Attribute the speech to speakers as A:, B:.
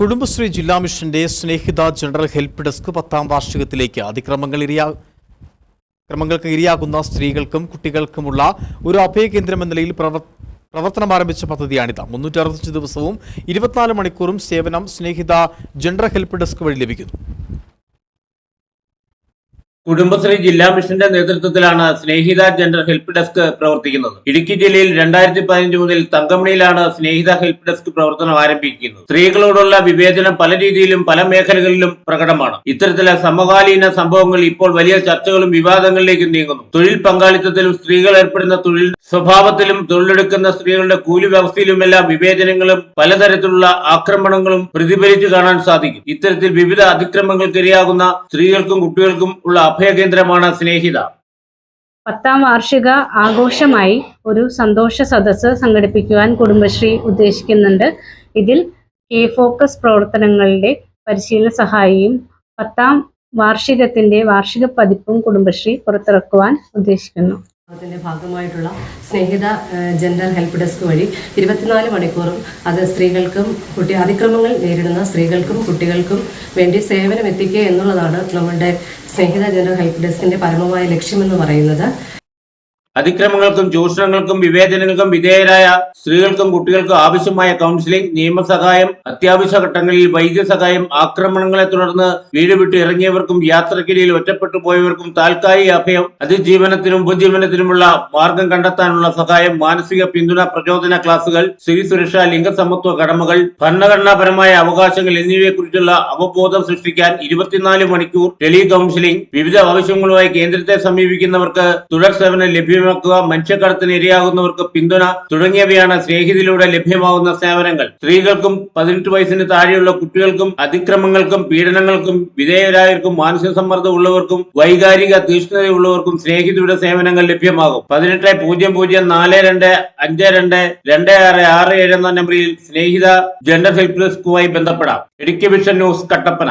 A: കുടുംബശ്രീ ജില്ലാ മിഷന്റെ സ്നേഹിത general help desk പത്താം വാർഷികത്തിലേക്ക്. അതിക്രമങ്ങൾ ഇരയാ ക്രമങ്ങൾക്ക് ഇരയാകുന്ന സ്ത്രീകൾക്കും കുട്ടികൾക്കുമുള്ള ഒരു അഭയകേന്ദ്രം എന്ന നിലയിൽ പ്രവർ- പ്രവർത്തനം ആരംഭിച്ച പദ്ധതിയാണിത്. മുന്നൂറ്റി ദിവസവും ഇരുപത്തിനാല് മണിക്കൂറും സേവനം സ്നേഹിത ജനറൽ ഹെൽപ്പ് ഡെസ്ക് വഴി ലഭിക്കുന്നു.
B: കുടുംബശ്രീ ജില്ലാ മിഷന്റെ നേതൃത്വത്തിലാണ് സ്നേഹിത ജെൻഡർ ഹെൽപ്പ് ഡെസ്ക് പ്രവർത്തിക്കുന്നത്. ഇടുക്കി ജില്ലയിൽ രണ്ടായിരത്തി പതിനഞ്ച് മുതൽ തങ്കമണിയിലാണ് സ്നേഹിത ഹെൽപ്പ് ഡെസ്ക് പ്രവർത്തനം ആരംഭിക്കുന്നത്. സ്ത്രീകളോടുള്ള വിവേചനം പല രീതിയിലും പല മേഖലകളിലും പ്രകടമാണ്. ഇത്തരത്തിലെ സമകാലീന സംഭവങ്ങൾ ഇപ്പോൾ വലിയ ചർച്ചകളും വിവാദങ്ങളിലേക്ക് നീങ്ങുന്നു. തൊഴിൽ പങ്കാളിത്തത്തിലും സ്ത്രീകൾ ഏർപ്പെടുന്ന തൊഴിൽ സ്വഭാവത്തിലും തൊഴിലെടുക്കുന്ന സ്ത്രീകളുടെ കൂലി വ്യവസ്ഥയിലുമെല്ലാം വിവേചനങ്ങളും പലതരത്തിലുള്ള ആക്രമണങ്ങളും പ്രതിഫലിച്ചു കാണാൻ സാധിക്കും. ഇത്തരത്തിൽ വിവിധ അതിക്രമങ്ങൾക്കിരയാകുന്ന സ്ത്രീകൾക്കും കുട്ടികൾക്കും ഉള്ള അഭയകേന്ദ്രമാണ് സ്നേഹിത.
C: പത്താം വാർഷിക ആഘോഷമായി ഒരു സന്തോഷ സദസ്സ് സംഘടിപ്പിക്കുവാൻ കുടുംബശ്രീ ഉദ്ദേശിക്കുന്നുണ്ട്. ഇതിൽ കെ ഫോക്കസ് പ്രവർത്തനങ്ങളുടെ പരിശീലന സഹായിയും പത്താം വാർഷികത്തിന്റെ വാർഷിക പതിപ്പും കുടുംബശ്രീ പുറത്തിറക്കുവാൻ ഉദ്ദേശിക്കുന്നു.
D: അതിന്റെ ഭാഗമായിട്ടുള്ള സ്നേഹിത ജനറൽ ഹെൽപ്പ് ഡെസ്ക് വഴി ഇരുപത്തിനാല് മണിക്കൂറും അത് സ്ത്രീകൾക്കും കുട്ടി അതിക്രമങ്ങൾ നേരിടുന്ന സ്ത്രീകൾക്കും കുട്ടികൾക്കും വേണ്ടി സേവനം എത്തിക്കുക എന്നുള്ളതാണ് നമ്മളുടെ സ്നേഹിത ജനറൽ ഹെൽപ്പ് ഡെസ്കിന്റെ പരമമായ ലക്ഷ്യമെന്ന് പറയുന്നത്.
B: അതിക്രമങ്ങൾക്കും ചൂഷണങ്ങൾക്കും വിവേചനങ്ങൾക്കും വിധേയരായ സ്ത്രീകൾക്കും കുട്ടികൾക്കും ആവശ്യമായ കൗൺസിലിംഗ് നിയമസഹായം അത്യാവശ്യ ഘട്ടങ്ങളിൽ വൈദ്യസഹായം ആക്രമണങ്ങളെ തുടർന്ന് വീട് വിട്ട് ഇറങ്ങിയവർക്കും യാത്രക്കിടയിൽ ഒറ്റപ്പെട്ടു പോയവർക്കും താൽക്കാലിക അഭയം അതിജീവനത്തിനും ഉപജീവനത്തിനുമുള്ള മാർഗം കണ്ടെത്താനുള്ള സഹായം മാനസിക പിന്തുണ പ്രചോദന ക്ലാസുകൾ സ്ത്രീ സുരക്ഷ ലിംഗസമത്വ കടമകൾ ഭരണഘടനാപരമായ അവകാശങ്ങൾ എന്നിവയെക്കുറിച്ചുള്ള അവബോധം സൃഷ്ടിക്കാൻ ഇരുപത്തിനാല് മണിക്കൂർ ടെലി കൗൺസിലിംഗ് വിവിധ ആവശ്യങ്ങളുമായി കേന്ദ്രത്തെ സമീപിക്കുന്നവർക്ക് തുടർ സേവനം ലഭ്യമാക്കുക മനുഷ്യക്കടത്തിന് ഇരയാകുന്നവർക്ക് പിന്തുണ തുടങ്ങിയവയാണ് സ്നേഹിതിലൂടെ ലഭ്യമാകുന്ന സേവനങ്ങൾ. സ്ത്രീകൾക്കും പതിനെട്ട് വയസ്സിന് താഴെയുള്ള കുട്ടികൾക്കും അതിക്രമങ്ങൾക്കും പീഡനങ്ങൾക്കും വിധേയരായവർക്കും മാനസിക സമ്മർദ്ദം ഉള്ളവർക്കും വൈകാരിക തീഷ്ണതയുള്ളവർക്കും സ്നേഹിതയുടെ സേവനങ്ങൾ ലഭ്യമാകും. പതിനെട്ട് പൂജ്യം പൂജ്യം നാല് രണ്ട് അഞ്ച് രണ്ട് രണ്ട് ആറ് ആറ് ഏഴ് എന്ന നമ്പറിൽ സ്നേഹിത ജെൻഡർ ഹെൽപ്പ് ഡെസ്കുമായി ബന്ധപ്പെടാം. Idukki vision news Kattappana.